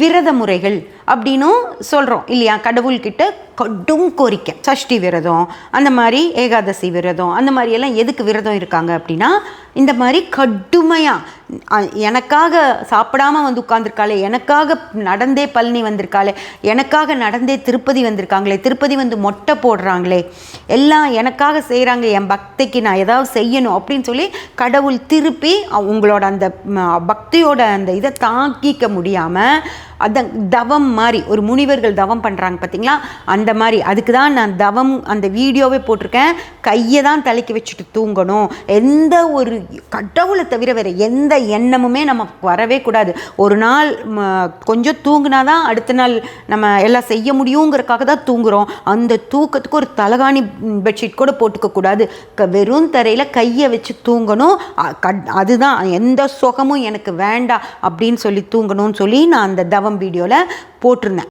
விரத முறைகள் அப்படின்னும் சொல்கிறோம் இல்லையா? கடவுள்கிட்ட கடும் கோரிக்கை. சஷ்டி விரதம் அந்த மாதிரி ஏகாதசி விரதம் அந்த மாதிரி எல்லாம் எதுக்கு விரதம் இருக்காங்க அப்படின்னா இந்த மாதிரி கடுமையாக எனக்காக சாப்பிடாம வந்து உட்காந்துருக்காளே எனக்காக நடந்தே பழனி வந்திருக்காளே எனக்காக நடந்தே திருப்பதி வந்திருக்காங்களே திருப்பதி வந்து மொட்டை போடுறாங்களே எல்லாம் எனக்காக செய்கிறாங்க என் பக்திக்கு நான் ஏதாவது செய்யணும் அப்படின்னு சொல்லி கடவுள் திருப்பி உங்களோட அந்த பக்தியோட அந்த இதை தாக்கிக்க முடியாமல் அதன் தவம் மாதிரி ஒரு முனிவர்கள் தவம் பண்ணுறாங்க பார்த்தீங்களா அந்த மாதிரி. அதுக்கு தான் நான் தவம் அந்த வீடியோவே போட்டிருக்கேன். கையை தான் தலைக்கு வச்சுட்டு தூங்கணும். எந்த ஒரு கடவுளை தவிர வேறு எந்த எண்ணமுமே நமக்கு வரவே கூடாது. ஒரு நாள் கொஞ்சம் தூங்கினா தான் அடுத்த நாள் நம்ம எல்லாம் செய்ய முடியுங்கிறதுக்காக தான் தூங்குறோம். அந்த தூக்கத்துக்கு ஒரு தலகாணி பெட்ஷீட் கூட போட்டுக்கக்கூடாது க- வெறும் தரையில் கையை வச்சு தூங்கணும். கட்- அதுதான். எந்த சுகமும் எனக்கு வேண்டாம் அப்படின்னு சொல்லி தூங்கணும்னு சொல்லி நான் அந்த தவம் வீடியோவில் போட்டிருந்தேன்.